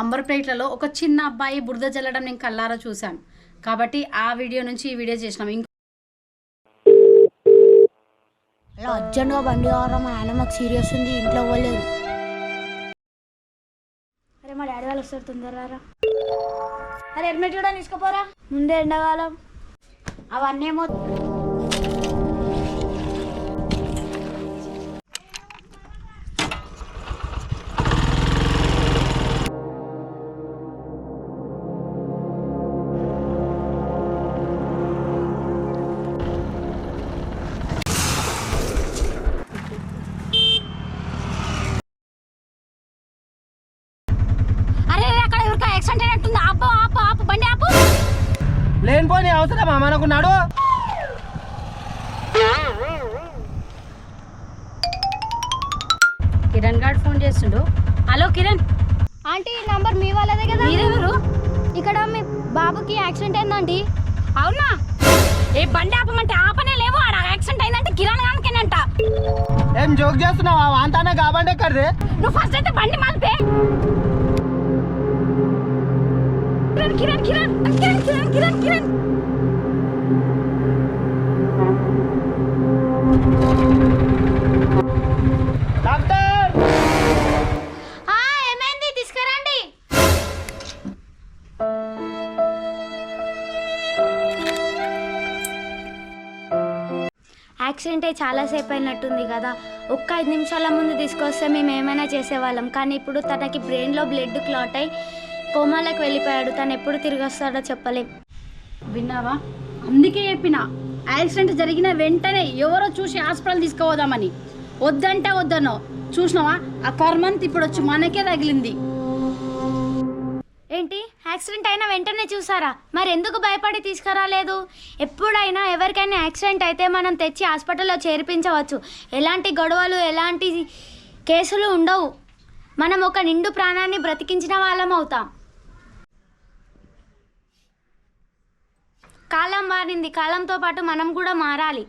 Number ప్లేట్లలో ఒక చిన్న అబ్బాయి బురద జల్లడం నేను కల్లారా చూశాను. కాబట్టి ఆ వీడియో నుంచి ఈ వీడియో చేసినాం. ఇంకో అలా అర్జెంట్గా బండి కావాలా మా ఆయన మాకు సీరియస్ ఉంది ఇంట్లో పోలేదు. అరే మా డాడీ వాళ్ళు వస్తారు తొందరగా రా. అరే హెల్మెట్ కూడా తీసుకుపోరా. ముందే ఎండాకాలం. అవన్నీ ఏమో లేనిపోని అవసరమా? మనకున్నాడు? కిరణ్ గారు ఫోన్ చేస్తుండు. హలో కిరణ్. ఆంటీ ఈ నంబర్ మీ వాళ్ళదే కదా? మీరెవరు? ఇక్కడ మీ బాబుకి యాక్సిడెంట్ అయిందండి. అవునా? ఏ బండి ఆపమంటే ఆపనే లేవు. ఆడ యాక్సిడెంట్ అయిందంటే కిరణ్ గానికేనంట. ఏం జోక్ చేస్తున్నావా? వాంతానే కాబట్టి నువ్వు ఫస్ట్ అయితే బండి మాల్పే. కిరణ్ కిరణ్! డాక్టర్! ఏమైంది? తీసుకురండి. యాక్సిడెంట్ అయి చాలాసేపు అయినట్టుంది కదా. ఒక్క ఐదు నిమిషాల ముందు తీసుకొస్తే మేము ఏమైనా చేసేవాళ్ళం. కానీ ఇప్పుడు తనకి బ్రెయిన్లో బ్లడ్ క్లాట్ అయి కోమాలకు వెళ్ళిపోయాడు. తను ఎప్పుడు తిరిగి వస్తాడో చెప్పలేం. విన్నావా? అందుకే చెప్పిన యాక్సిడెంట్ జరిగిన వెంటనే ఎవరో చూసి హాస్పిటల్ తీసుకుపోదామని. వద్దంటే వద్దనో చూసినావా? ఆ కర్మంత్ ఇప్పుడు వచ్చి మనకే తగిలింది. ఏంటి? యాక్సిడెంట్ అయినా వెంటనే చూసారా? మరి ఎందుకు భయపడి తీసుకురాలేదు? ఎప్పుడైనా ఎవరికైనా యాక్సిడెంట్ అయితే మనం తెచ్చి హాస్పిటల్లో చేర్పించవచ్చు. ఎలాంటి గొడవలు ఎలాంటి కేసులు ఉండవు. మనం ఒక నిండు ప్రాణాన్ని బ్రతికించిన వాళ్ళం అవుతాం. మారింది. కాలంతో పాటు మనం కూడా మారాలి.